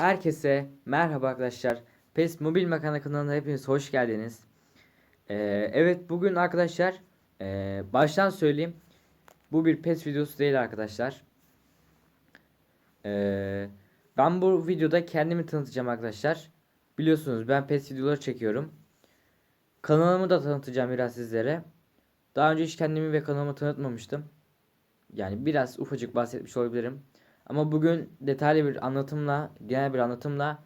Herkese merhaba arkadaşlar. PES Mobil Makana kanalına hepiniz hoş geldiniz. Ee, evet bugün arkadaşlar ee, baştan söyleyeyim. Bu bir PES videosu değil arkadaşlar. Ee, ben bu videoda kendimi tanıtacağım arkadaşlar. Biliyorsunuz ben PES videoları çekiyorum. Kanalımı da tanıtacağım biraz sizlere. Daha önce hiç kendimi ve kanalımı tanıtmamıştım. Yani biraz ufacık bahsetmiş olabilirim. Ama bugün detaylı bir anlatımla, genel bir anlatımla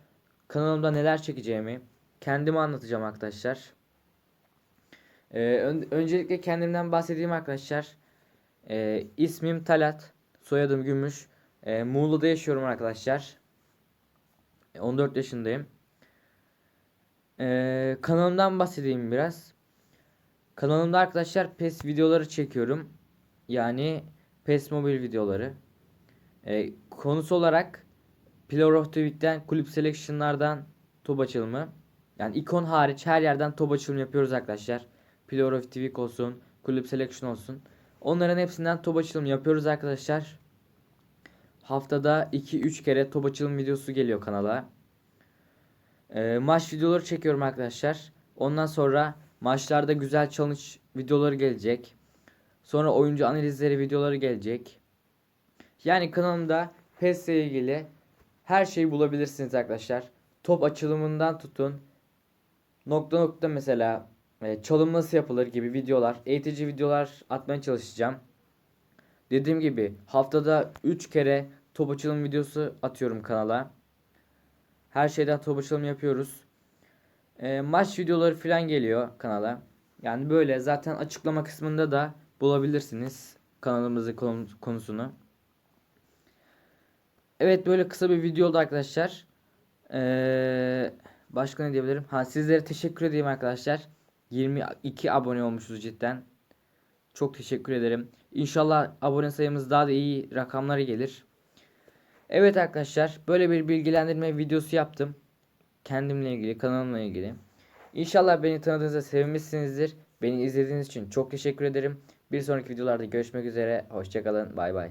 kanalımda neler çekeceğimi kendime anlatacağım arkadaşlar. Ee, ön- öncelikle kendimden bahsedeyim arkadaşlar. Ee, ismim Talat, soyadım Gümüş. Ee, Muğla'da yaşıyorum arkadaşlar. Ee, 14 yaşındayım. Ee, kanalımdan bahsedeyim biraz. Kanalımda arkadaşlar PES videoları çekiyorum. Yani PES mobil videoları. E, konusu olarak Pillar of the Week'ten kulüp selection'lardan top açılımı. Yani ikon hariç her yerden top açılımı yapıyoruz arkadaşlar. Pillar of the Week olsun, kulüp selection olsun. Onların hepsinden top açılımı yapıyoruz arkadaşlar. Haftada 2-3 kere top açılım videosu geliyor kanala. E, maç videoları çekiyorum arkadaşlar. Ondan sonra maçlarda güzel challenge videoları gelecek. Sonra oyuncu analizleri videoları gelecek. Yani kanalımda PES ile ilgili her şeyi bulabilirsiniz arkadaşlar. Top açılımından tutun. Nokta nokta mesela e, çalım nasıl yapılır gibi videolar, eğitici videolar atmaya çalışacağım. Dediğim gibi haftada 3 kere top açılım videosu atıyorum kanala. Her şeyden top açılım yapıyoruz. E, maç videoları falan geliyor kanala. Yani böyle zaten açıklama kısmında da bulabilirsiniz kanalımızın konu- konusunu. Evet böyle kısa bir video oldu arkadaşlar. Ee, başka ne diyebilirim? Ha sizlere teşekkür edeyim arkadaşlar. 22 abone olmuşuz cidden. Çok teşekkür ederim. İnşallah abone sayımız daha da iyi rakamlara gelir. Evet arkadaşlar böyle bir bilgilendirme videosu yaptım. Kendimle ilgili, kanalımla ilgili. İnşallah beni tanıdığınızda sevinmişsinizdir. Beni izlediğiniz için çok teşekkür ederim. Bir sonraki videolarda görüşmek üzere. Hoşçakalın. Bay bay.